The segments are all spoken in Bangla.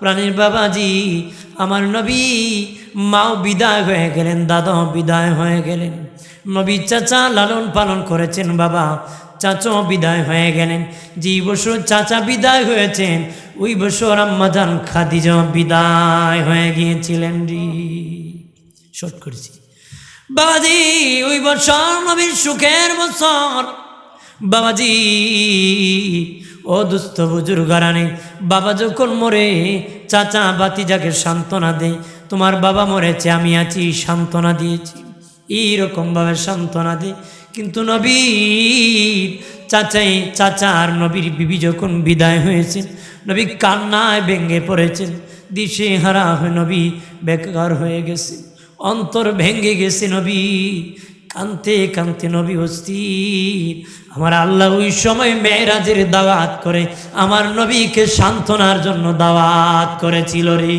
প্রাণীর বাবাজি, আমার নবী মাও বিদায় হয়ে গেলেন, দাদাও বিদায় হয়ে গেলেন। নবী চাচা লালন পালন করেছেন, বাবা চাচাও বিদায় হয়ে গেলেন। যে বছর চাচা বিদায় হয়েছেন, ওই বছর আম্মাজান খাদিজা বিদায় হয়ে গিয়েছিলেন রি। শর্ট করেছি। বাবাজি, ওই বছর নবীর সুখের বছর। বাবাজি ও দুস্থ বুজুর্গারানে, বাবা যখন মরে, চাচা বাতিজাকে সান্ত্বনা দেয়, তোমার বাবা মরেছে, আমি আছি সান্ত্বনা দিয়েছি। এইরকমভাবে সান্ত্বনা দেয়। কিন্তু নবীর চাচাই, চাচা আর নবীর বিবি যখন বিদায় হয়েছেন নবী কান্নায় ভেঙে পড়েছেন। দিশে হারা হয়ে নবী বেকার হয়ে গেছে। অন্তর ভেঙে গেছে নবী। কানতে কানতে নবী অস্থির আমার আল্লাহ ওই সময় মেয়েরাজের দাওয়াত করে, আমার নবীকে সান্ত্বনার জন্য দাওয়াত করেছিল রে।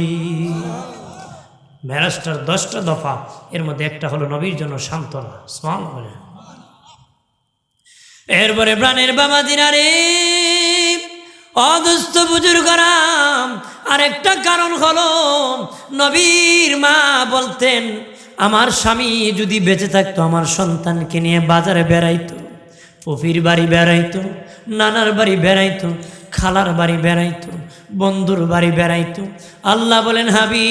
মেরাজটার দশটা দফা, এর মধ্যে একটা হলো নবীর জন্য সান্ত্বনা স্মান করে এরপরে প্রাণের বাবা দিনারে অদুস্থ বুজুর্গরাম, আরেকটা কারণ হলো নবীর মা বলতেন আমার স্বামী যদি বেঁচে থাকতো, আমার সন্তানকে নিয়ে বাজারে বেড়াইতো, পফির বাড়ি বেড়াইতো, নানার বাড়ি বেড়াইতো, খালার বাড়ি বেড়াইতো, বন্ধুর বাড়ি বেড়াইতো, আল্লাহ বলেন হাবি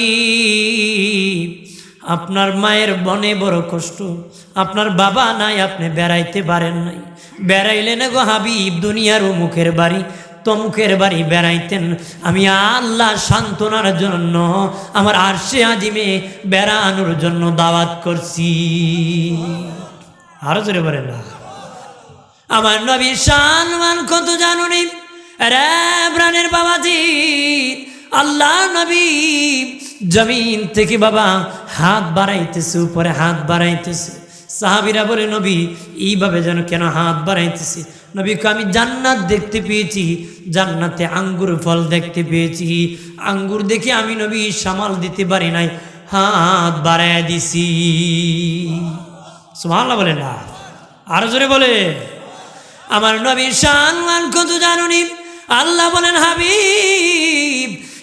আপনার মায়ের বনে বড় কষ্ট, আপনার বাবা নাই, আপনি বেড়াইতে পারেন নাই। বেড়াইলেন গো হাবিব, দুনিয়ার মুখের বাড়ি তমুখের বাড়ি বেড়াইতেন। আমি আল্লাহ সান্ত্বনার জন্য, আমার আরশে আজিমে বেড়ানোর জন্য দাওয়াত করছি। আরও জোরে বলেন না। আমার নবী সম্মান কত জানুনি? রে প্রাণের বাবাজি আল্লাহ নবী জমিন থেকে বাবা হাত বাড়াইতেছে, উপরে হাত বাড়াইতেছে। সাহাবিরা বলে, নবী, এইভাবে যেন কেন হাত বাড়াইতেছে? নবীকে আমি জান্নাত দেখতে পেয়েছি, জান্নাতে আঙ্গুর ফল দেখতে পেয়েছি। আঙ্গুর দেখে আমি নবী সামাল দিতে পারি নাই, হাত বাড়াই দিছি। সুমাল্লাহ বলে, না। আরও জোরে বলে, আমার নবীর সম্মান কত জানুনি আল্লাহ বলেন, হাবিব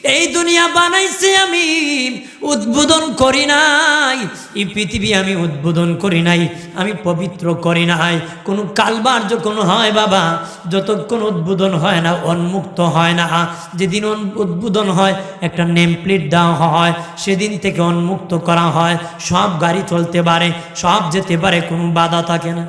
এই দুনিয়া বানাইছে আমি, উদ্বোধন করি নাই। এই পৃথিবী আমি উদ্বোধন করি নাই, আমি পবিত্র করি নাই। কোনো কালবার যখন হয় বাবা, যতক্ষণ উদ্বোধন হয় না, উন্মুক্ত হয় না। যেদিন উদ্বোধন হয়, একটা নেম প্লেট দেওয়া হয়, সেদিন থেকে উন্মুক্ত করা হয়। সব গাড়ি চলতে পারে, সব যেতে পারে, কোনো বাধা থাকে না।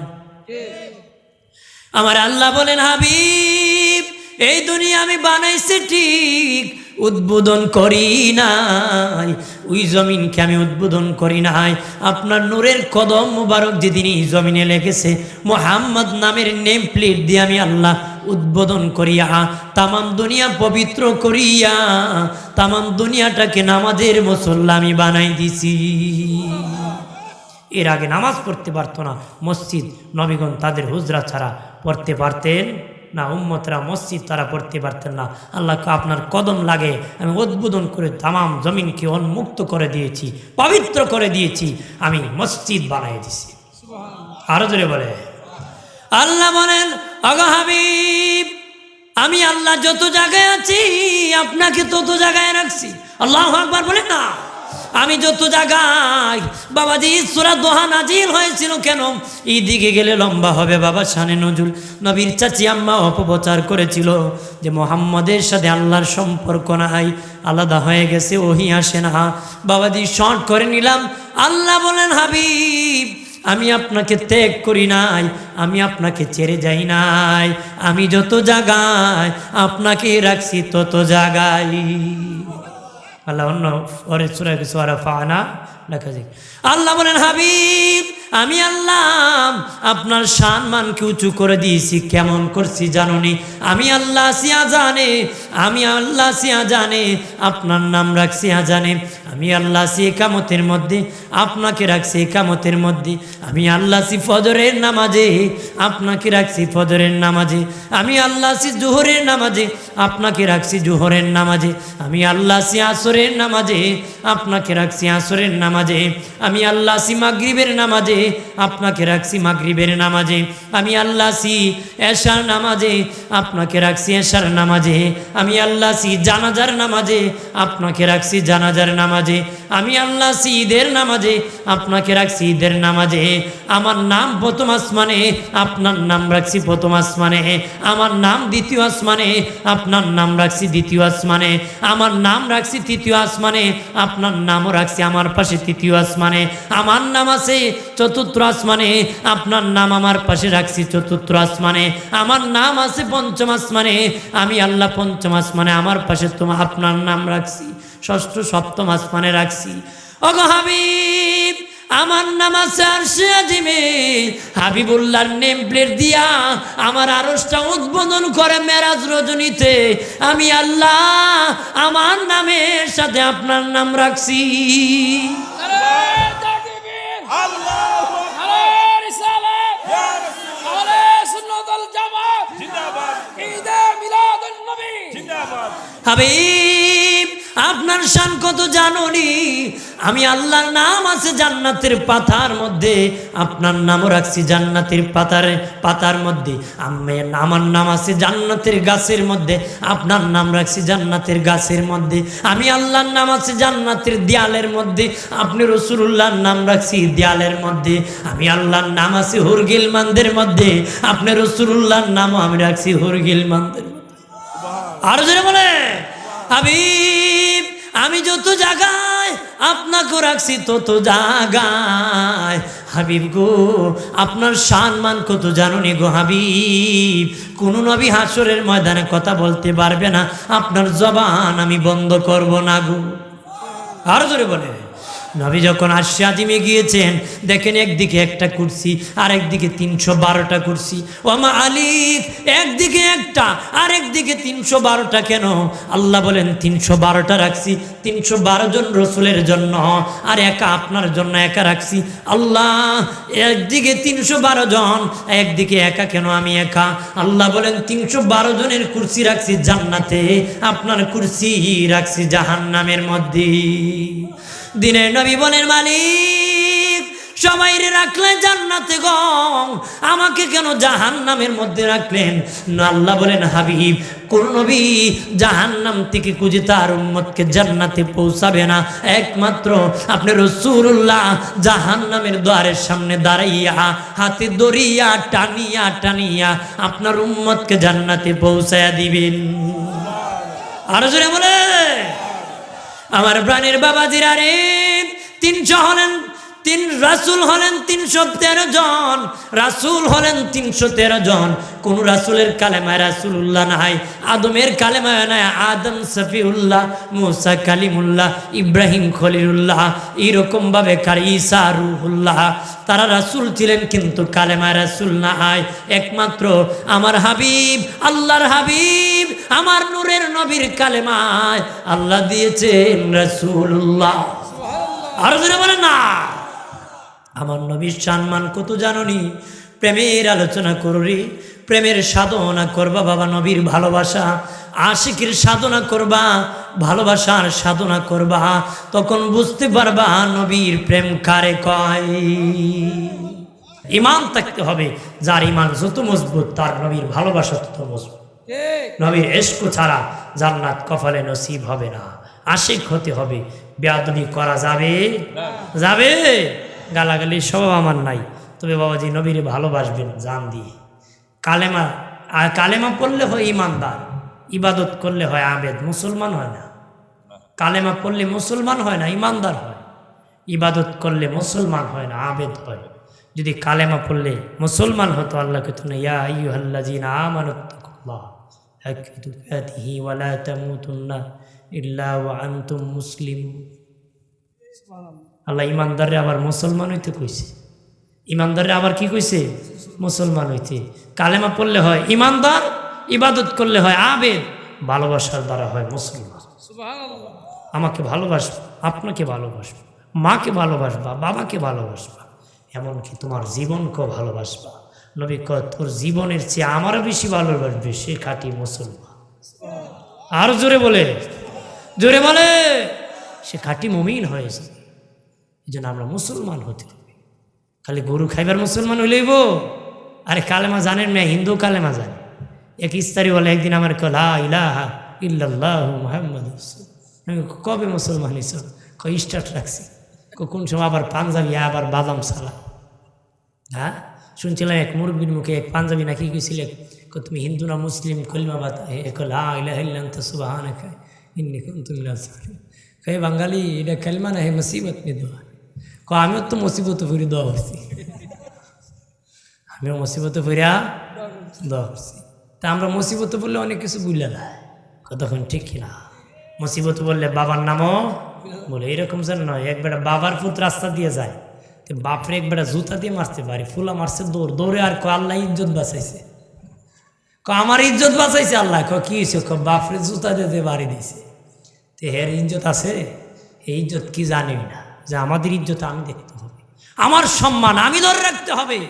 আমার আল্লাহ বলেন, হাবিব, এই দুনিয়া আমি বানাইছি ঠিক উদ্বোধন করি নাই। ওই জমিনকে আমি উদ্বোধন করি নাই। আপনার নূরের কদম মুবারক যেদিন এই জমিনে লেগেছে, মোহাম্মদ নামের নেম প্লেট দিয়ে আমি আল্লাহ উদ্বোধন করিয়া, তামাম দুনিয়া পবিত্র করিয়া, তামাম দুনিয়াটাকে নামাজের মুসল্লা আমি বানাই দিছি। এর আগে নামাজ পড়তে পারতো না। মসজিদ, নবীগণ তাদের হুজরা ছাড়া পড়তে পারতেন না, উম্মতরা মসজিদ তারা পড়তে পারতেন না। আল্লাহকে আপনার কদম লাগে, আমি উদ্বোধন করে তামাম জমিনকে উন্মুক্ত করে দিয়েছি, পবিত্র করে দিয়েছি, আমি মসজিদ বানাই দিছি। আরও জোরে বলে। আল্লাহ বলেন হাবিব, আমি আল্লাহ যত জায়গায় আছি, আপনাকে তত জায়গায় রাখছি। আল্লাহ আকবার বলেন না। আমি যত জায়গায় বাবাজি সুরা দোহা নাজিল হয়েছিল কেন? এই দিকে গেলে লম্বা হবে বাবা শানে নজরুল। নবীর চাচি আম্মা অপপ্রচার করেছিল যে মোহাম্মদের সাথে আল্লাহর সম্পর্ক নাই, আলাদা হয়ে গেছে, ওহি আসে না। বাবাজি, শর্ট করে নিলাম, আল্লাহ বলেন, হাবিব, আমি আপনাকে ত্যাগ করি নাই, আমি আপনাকে ছেড়ে যাই নাই, আমি যত জায়গায় আপনাকে রাখছি তত জায়গায় আল্লাহ অন্য ওরে সুরা সুরা ফানা আল্লাহ বলেন, হাবিব, আমি আল্লাহ, আপনার সম্মানকে উঁচু করে দিয়েছি। কেমন করছি জানুনি? আমি আল্লাহ সিয়া জানে আমি আল্লাহ সিয়া জানে আপনার নাম রাখছি জানে আমি আল্লাহ সি একামতের মধ্যে, আপনাকে রাখছি একামতের মধ্যে। আমি আল্লাহ সি ফজরের নামাজে, আপনাকে রাখছি ফজরের নামাজে। আমি আল্লাহ সি জোহরের নামাজে, আপনাকে রাখছি জোহরের নামাজে। আমি আল্লাহ সি আসরের নামাজে, আপনাকে রাখছি আসরের নামাজে। নামাজে, আমি আল্লাহ সি মাগরিবের নামাজে, আপনাকে রাখছি মাগরিবের নামাজে, আমি আল্লাহ সি এশার নামাজে, আপনাকে রাখছি এশার নামাজে, আমি আল্লাহ সি জানাজার নামাজে, আপনাকে রাখছি জানাজার নামাজে আমি আল্লাহ ঈদের নামাজে, আপনাকে রাখছি ঈদের নামাজে। আমার নাম প্রথম আসমানে, আপনার নাম রাখছি প্রথম আসমানে। আমার নাম দ্বিতীয় আসমানে, আপনার নাম রাখছি দ্বিতীয় আসমানে। আমার নাম রাখছি তৃতীয় আসমানে, আপনার নামও রাখছি আমার পাশে তৃতীয় আসমানে। আমার নাম আছে চতুর্থ আসমানে, আপনার নাম আমার পাশে রাখছি চতুর্থ আসমানে। আমার নাম আছে পঞ্চম আসমানে, আমি আল্লাহ পঞ্চম আসমানে আমার পাশে তোমার আপনার নাম রাখছি। ষষ্ঠ সপ্তম আসমানে রাখছি। অগো হাবিব আমার নাম আছে আরশে আজিমে। হাবিবুল্লাহর নেম প্লেট দিয়া আমার আরসটা উদ্বোধন করে মেরাজ রজনীতে। আমি আল্লাহ আমার নামের সাথে আপনার নাম রাখছি। হাবিব! আপনার শান কত জাননি? আমি আল্লাহর নাম আছে জান্নাতের পাতার মধ্যে। আপনার নামও রাখছি জান্নাতের পাতার পাতার মধ্যে। আমি আমার নাম আছে জান্নাতের গাছের মধ্যে। আপনার নাম রাখছি জান্নাতের গাছের মধ্যে। আমি আল্লাহর নাম আছে জান্নাতের দেয়ালের মধ্যে। আপনি রসুল্লাহর নাম রাখছি দেয়ালের মধ্যে। আমি আল্লাহর নাম আছে হুরগিল মান্দের মধ্যে। আপনি রসুল্লাহর নামও আমি রাখছি হুরগিল মান্দের আরও জোরে বলে হাবিব আমি যত জায়গায় আপনাকে রাখছি তত জায়গায় হাবিব গো, আপনার সম্মান কত জানুনি গো হাবিব। কোন নবী হাসরের ময়দানে কথা বলতে পারবে না। আপনার জবান আমি বন্ধ করব না গো। আরও জোরে বলে নবী যখন আশি আজিমে গিয়েছেন, দেখেন একদিকে একটা কুর্সি আর একদিকে তিনশো বারোটা কুর্সি। ওমা আলিক একদিকে একটা আর একদিকে তিনশো বারোটা কেন? আল্লাহ বলেন, তিনশো বারোটা রাখছি, তিনশো বারো জন রসুলের জন্য, আর একা আপনার জন্য একা রাখছি। আল্লাহ, একদিকে তিনশো বারো জন, একদিকে একা কেন আমি একা? আল্লাহ বলেন, তিনশো বারো জনের কুর্সি রাখছি জান্নাতে, আপনার কুর্সি রাখছি জাহান্নামের মধ্যে। দিনের নবী বলেন মালিক সবাই রে রাখলেন জান্নাতে গম আমাকে কেন জাহান নামের মধ্যে রাখলেন? আল্লাহ বলেন, হাবিব, কোন নবী জাহান্নাম থেকে খুঁজে তার উম্মতকে জান্নাতে পৌঁছাবে না। একমাত্র আপনি রসুল্লাহ জাহান্নামের দ্বারের সামনে দাঁড়াইয়া, হাতে দড়িয়া টানিয়া টানিয়া আপনার উম্মতকে জান্নাতে পৌঁছায়া দিবেন। আরও জোরে বলে আমার প্রাণের বাবাজিরা রে তিন হলেন তিন রাসুল হলেন তিনশো তেরো জন, রাসুল হলেন তিনশো তেরো জন। কোন রাসুলের কালেমায় রাসুল্লাহ নাই, আদমের কালেমায় নাই, আদম সফিউল্লাহ মুসা কালিমুল্লাহ, ইব্রাহিম খলিলুল্লাহ এইরকম ভাবে কার ঈসা রুহুল্লাহ। তারা রাসুল ছিলেন কিন্তু কালেমায় রাসুল নাই। একমাত্র আমার হাবিব, আল্লাহর হাবিব, আমার নূরের নবীর কালেমায় আল্লাহ দিয়েছেন রাসুল্লাহ আরও বলেন না। আমার নবীর সম্মান কত জাননি? প্রেমের আলোচনা করবি প্রেমের সাধনা করবা বাবা নবীর ভালোবাসা আশিকের সাধনা করবা ভালোবাসার সাধনা করবা তখন বুঝতে পারবা নবীর প্রেম কারে কয়। ইমান থাকতে হবে যার ইমান যত মজবুত তার নবীর ভালোবাসা তত মজবুত। নবীর এস্ক ছাড়া জান্নাত কপালে নসিব হবে না। আশিক হতে হবে বেয়াদবি করা যাবে? যাবে? গালাগালি সব আমার নাই। তবে বাবাজি নবীরে ভালোবাসবেন জান দিয়ে। কালেমা, আর কালেমা পড়লে হয় ইমানদার, ইবাদত করলে হয় আবেদ, মুসলমান হয় না। কালেমা পড়লে মুসলমান হয় না, ইমানদার হয়। ইবাদত করলে মুসলমান হয় না, আবেদ হয়। যদি কালেমা পড়লে মুসলমান হতো আল্লাহকে তো না, ইয়া আমানুত্তাকুল্লাহ তুকাতিহি ওয়া লা তামুতুন্না ইল্লা ওয়া মুসলিমুন। আল্লাহ ইমানদারে আবার মুসলমান হইতে কইছে। ইমানদারে আবার কি কইছে? মুসলমান হইতে। কালেমা পড়লে হয় ইমানদার ইবাদত করলে হয় আবেদ ভালোবাসার দ্বারা হয় মুসলমান। আমাকে ভালোবাসবা আপনাকে ভালোবাসবা মাকে ভালোবাসবা বাবাকে ভালোবাসবা এমনকি তোমার জীবনকেও ভালোবাসবা। নবী কয় তোর জীবনের চেয়ে আমারও বেশি ভালোবাসবে সে খাঁটি মুসলমান। আর জোরে বলে জোরে বলে সে খাঁটি মুমিন হয়েছে। এই জন্য আমরা মুসলমান হতে হবে। খালি গরু খাইবার মুসলমান হইলেইব আরে কালেমা জানেন না হিন্দু কালেমা জানে। এক ইস্তারি বলে একদিন আমার কলা ইলাহা ইল্লাল্লাহ মোহাম্মদ আমি কবে মুসলমান হিস স্টার্ট রাখছি। কোন সময় আবার পাঞ্জাবি আবার বাদাম সালা হ্যাঁ? শুনছিলাম এক মুরব্বীর মুখে এক পাঞ্জাবি নাকি গেছিলে। কই, তুমি হিন্দু না মুসলিম? কলিমা ইল্লান তো সুবাহান খায় ইন্নি তুমি হে বাঙালি এটা কালিমা না হে মুসিবত নিয়ে দেওয়া ক, আমিও তো মুসিবত ফিরে হচ্ছি আমিও মুসিবতে ফিরা দেওয়া হচ্ছি তা আমরা মুসিবতে বললে অনেক কিছু বুঝলে না কতক্ষণ ঠিক কিনা? মুসিবত বললে বাবার নামও বলে, এরকম যেন নয়, এক বেটা বাবার ফুট রাস্তা দিয়ে যায়। তো বাপরে এক বেটা জুতা দিয়ে মারতে পারে, ফুলা মারছে দৌড়, দৌড়ে আর ক, আল্লাহ ইজ্জত বাঁচাইছে। ক, আমার ইজ্জত বাঁচাইছে আল্লাহ, ক, কি হয়েছে ক, বাপরে জুতা দিয়ে বাড়ি দিয়েছে তো হের ইজ্জত আছে? এই ইজ্জত কি জানি না। যে আমাদের ইজ্জত আমি দেখতে হবে। আমার সম্মান আমি ধরে রাখতে হবে।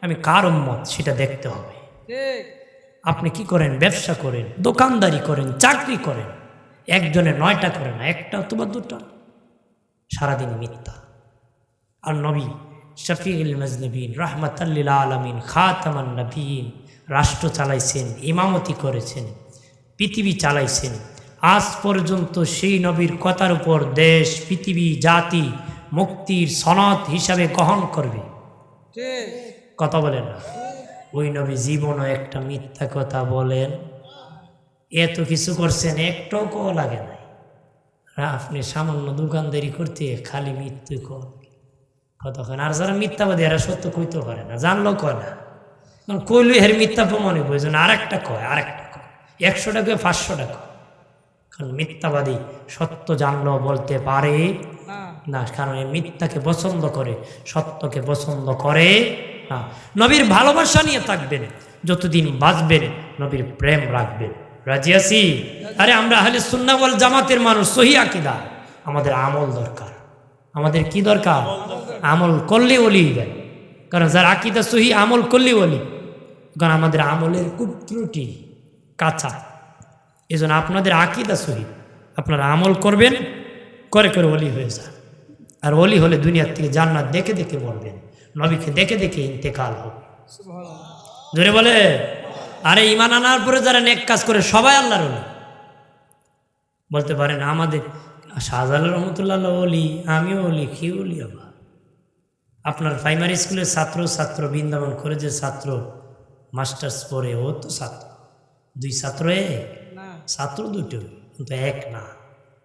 আমি কার উম্মত সেটা দেখতে হবে। আপনি কি করেন? ব্যবসা করেন দোকানদারি করেন চাকরি করেন। একজনে নয়টা করে না একটা অথবা দুটা। সারাদিন মিথ্যা। আর নবী শফিউল মজনবিন রহমতাল্লিল আলমিন খাতামান নবীন রাষ্ট্র চালাইছেন ইমামতি করেছেন পৃথিবী চালাইছেন। আজ পর্যন্ত সেই নবীর কথার উপর দেশ, পৃথিবী, জাতি মুক্তির সনদ হিসাবে গ্রহণ করবে। কথা বলেন না। ওই নবী জীবনও একটা মিথ্যা কথা বলেন। এত কিছু করছেন, একটাও কও লাগে নাই। আপনি সামান্য দোকানদারি করতে খালি মৃত্যু কর কতক্ষণ আর যারা মিথ্যাবাদী, এরা সত্য কইতে পারে না জানলো কয় না। কইলে এর মিথ্যা প্রমাণে প্রয়োজন আর একটা কয় আর একটা কয়। একশো টাকা পাঁচশো টাকা কারণ মিথ্যাবাদী সত্য জানলো বলতে পারে না। কারণ এই মিথ্যাকে পছন্দ করে সত্যকে পছন্দ করে না। নবীর ভালোবাসা নিয়ে থাকবেন যতদিন বাঁচবেন নবীর প্রেম রাখবেন। রাজি আছি? আরে আমরা হলে সুন্নাবল জামাতের মানুষ সহি আকিদা। আমাদের আমল দরকার। আমাদের কি দরকার? আমল করলে অলি দেয় কারণ যার আকিদা সহি আমল করলে অলি কারণ আমাদের আমলের খুব ত্রুটি কাঁচা। এই জন্য আপনাদের আকিদা সহি। আপনারা আমল করবেন করে করে অলি হয়ে যান। আর অলি হলে দুনিয়ার থেকে জান্নাত দেখে দেখে বলবেন নবীকে দেখে দেখে ইন্তেকাল হবে। জোরে বলে? আরে ইমান আনার পরে যারা নেক কাজ করে সবাই আল্লাহর অলি বলতে পারেন আমাদের শাহজালাল রহমতুল্লাহ অলি আমিও অলি কি অলি আবার? আপনার প্রাইমারি স্কুলের ছাত্র ছাত্র বৃন্দাবন কলেজের ছাত্র মাস্টার্স পড়ে ও তো ছাত্র। দুই ছাত্র এক। না ছাত্র দুটো কিন্তু এক না।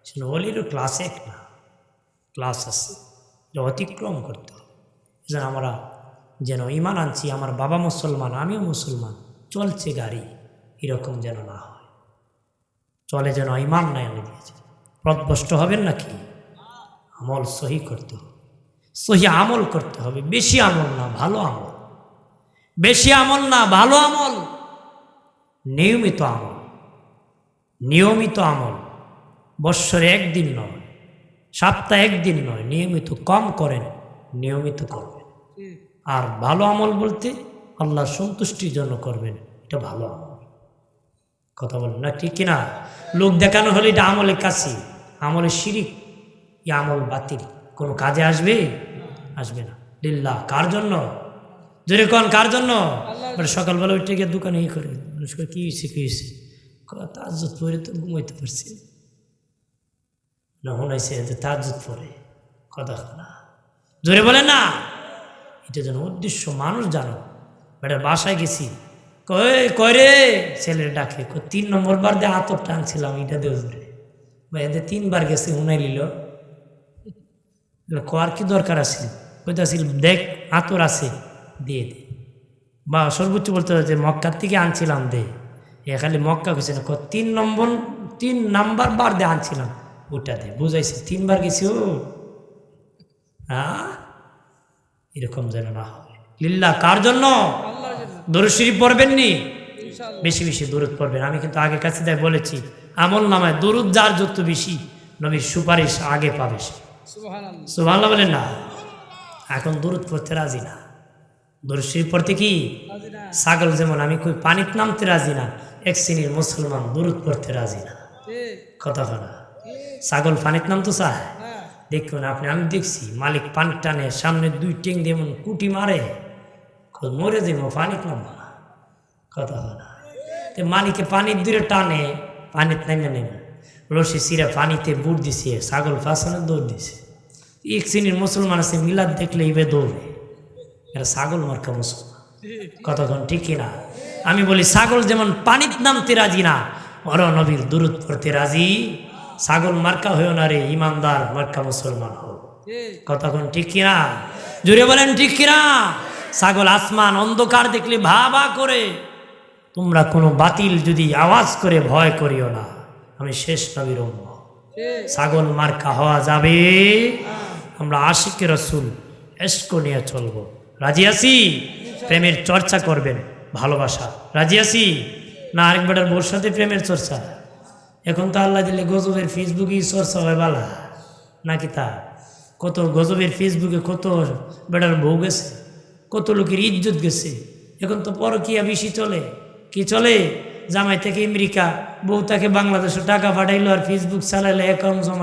সেটা অলিরও ক্লাস এক না। ক্লাস আছে এটা অতিক্রম করতে হবে। যেন আমরা যেন ইমান আনছি, আমার বাবা মুসলমান, আমিও মুসলমান, চলছে গাড়ি, এরকম যেন না হয়। চলে যেন ইমান নাই আমি দিয়েছে। পথভ্রষ্ট হবেন নাকি? আমল সহি করতে হবে। সহি আমল করতে হবে, বেশি আমল না, ভালো আমল। বেশি আমল না, ভালো আমল। নিয়মিত আমল। নিয়মিত আমল। বৎসরে একদিন নয় সপ্তাহে একদিন নয় নিয়মিত কম করেন নিয়মিত করবেন। আর ভালো আমল বলতে আল্লাহ সন্তুষ্টির জন্য করবেন এটা ভালো আমল। কথা বলেন না ঠিক কিনা? লোক দেখানো হলে এটা আমলে কাছে আমলে শিরিক ই আমল বাতিল। কোনো কাজে আসবে? আসবে না। লিল্লাহ কার জন্য? জোরে কন কার জন্য? সকালবেলা উঠে গিয়ে দোকানে ই করে মানুষ কয়, কি হয়েছে কি হয়েছে তাজ্জত পরে তো ঘুমাইতে পারছি না। শোনাইছে যে তাজ্জত পরে কথা না জোরে বলে না এটা যেন উদ্দেশ্য মানুষ জানো বেটার বাসায় গেছি কয় রে ছেলের ডাকে তিন নম্বর বার দিয়ে আতর টানছিলাম এটা দিয়ে জোরে বা এদের তিনবার গেছে শুনাই নিল কর কি দরকার আছে কইতাছিল দেখ আতর আছে দিয়ে দে বা সর্বোচ্চ বলতে যে মক্কার থেকে আনছিলাম দে এ খালি মক্কা গেছে না তিন নম্বর তিন নাম্বার বার দিয়ে আনছিলাম। ওটা দে বুঝাইছে তিনবার গেছি ও। হ্যাঁ এরকম যেন না হয়। লিল্লা কার জন্য? দরুদ শরীফ পড়বেন নি বেশি বেশি দূরত পড়বেন। আমি কিন্তু আগে কাছে তাই বলেছি আমল নামায় দরুদ যার যত বেশি নবীর সুপারিশ আগে পাবে সে। সুবহানাল্লাহ। বলেন না? এখন দূরত পড়তে রাজি না। দরুদ পড়তে কি? ছাগল যেমন আমি কই, পানিত নামতে রাজি না, এক শ্রেণির মুসলমান দূরত পড়তে রাজি না। কথা কথা ছাগল পানিত নামতো চায়? হ্যাঁ দেখুন, আপনি, আমি দেখছি, মালিক পানি টানে, সামনে দুই টেং দিয়ে এমন কুটি মারে মরে যাব পানি নাম কথা না? তো মালিকে পানির দূরে টানে, পানিতে নেমে নেমে রশি সিরা পানিতে বুট দিছে, ছাগল ফাঁসানো দৌড় দিছে। এক শ্রেণির মুসলমান আছে, মিলাদ দেখলে ইবে দৌড়ে। এরা ছাগল মার্কা মুসলমান কতক্ষণ, ঠিক কিনা আমি বলি, ছাগল যেমন পানিত নামতে রাজি না অর নবীর দূরত পড়তে রাজি। ছাগল মার্কা হয়েও না রে, ইমানদার মার্কা মুসলমান হোক কতক্ষণ, ঠিক কিনা জুড়ে বলেন, ঠিক কিনা ছাগল আসমান অন্ধকার দেখলে ভা ভা করে। তোমরা কোনো বাতিল যদি আওয়াজ করে ভয় করিও না। আমি শেষ নবীর। ছাগল মার্কা হওয়া যাবে। আমরা আশিকে রসুল এসকো নিয়ে চলবো। রাজি আছি? প্রেমের চর্চা করবেন, ভালোবাসা। রাজি আছি? না, আরেক বেটার বোর সাথে প্রেমের চর্চা? এখন তো আল্লাহ দিলে গজবের ফেসবুকেই চর্চা হয় বালা। নাকি তা? কত গজবের ফেসবুকে কত বেটার বউ গেছে, কত লোকের ইজ্জত গেছে। এখন তো পরকিয়া বেশি চলে। কি চলে? জামাই থেকে আমেরিকা, বউ তাকে বাংলাদেশে টাকা পাঠাইলো আর ফেসবুক চালাইলে, অ্যাকাউন্ট জমা